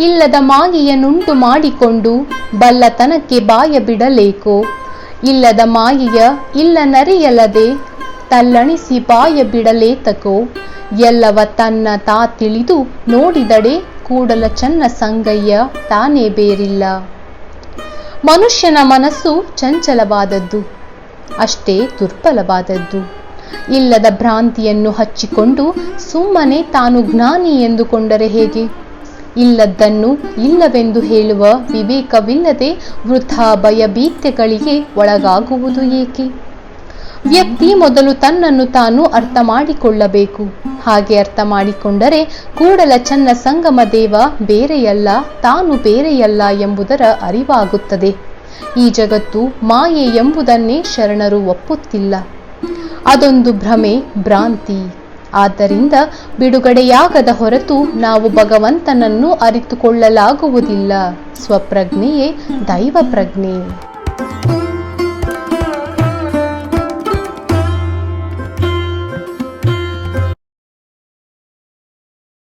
ಇಲ್ಲದ ಮಾಯೆಯನ್ನುಂಟು ಮಾಡಿಕೊಂಡು ಬಲ್ಲತನಕ್ಕೆ ಬಾಯ ಬಿಡಲೇಕೋ ಇಲ್ಲದ ಮಾಯೆಯ ಇಲ್ಲ ನರಿಯಲ್ಲದೆ ತಲ್ಲಣಿಸಿ ಬಾಯ ಬಿಡಲೇತಕೋ ಎಲ್ಲವ ತನ್ನ ತಾ ತಿಳಿದು ನೋಡಿದಡೆ ಕೂಡಲ ಚನ್ನ ಸಂಗಯ್ಯ ತಾನೇ ಬೇರಿಲ್ಲ. ಮನುಷ್ಯನ ಮನಸ್ಸು ಚಂಚಲವಾದದ್ದು, ಅಷ್ಟೇ ದುರ್ಬಲವಾದದ್ದು. ಇಲ್ಲದ ಭ್ರಾಂತಿಯನ್ನು ಹಚ್ಚಿಕೊಂಡು ಸುಮ್ಮನೆ ತಾನು ಜ್ಞಾನಿ ಎಂದುಕೊಂಡರೆ ಹೇಗೆ? ಇಲ್ಲದ್ದನ್ನು ಇಲ್ಲವೆಂದು ಹೇಳುವ ವಿವೇಕವಿಲ್ಲದೆ ವೃಥಾ ಭಯಭೀತ್ಯಗಳಿಗೆ ಒಳಗಾಗುವುದು ಏಕೆ? ವ್ಯಕ್ತಿ ಮೊದಲು ತನ್ನನ್ನು ತಾನು ಅರ್ಥ ಮಾಡಿಕೊಳ್ಳಬೇಕು. ಹಾಗೆ ಅರ್ಥ ಮಾಡಿಕೊಂಡರೆ ಕೂಡಲ ಚನ್ನ ಸಂಗಮ ದೇವ ಬೇರೆಯಲ್ಲ, ತಾನು ಬೇರೆಯಲ್ಲ ಎಂಬುದರ ಅರಿವಾಗುತ್ತದೆ. ಈ ಜಗತ್ತು ಮಾಯೆ ಎಂಬುದನ್ನೇ ಶರಣರು ಒಪ್ಪುತ್ತಿಲ್ಲ. ಅದೊಂದು ಭ್ರಮೆ, ಭ್ರಾಂತಿ. ಆದ್ದರಿಂದ ಬಿಡುಗಡೆಯಾಗದ ಹೊರತು ನಾವು ಭಗವಂತನನ್ನು ಅರಿತುಕೊಳ್ಳಲಾಗುವುದಿಲ್ಲ. ಸ್ವಪ್ರಜ್ಞೆಯೇ ದೈವ ಪ್ರಜ್ಞೆ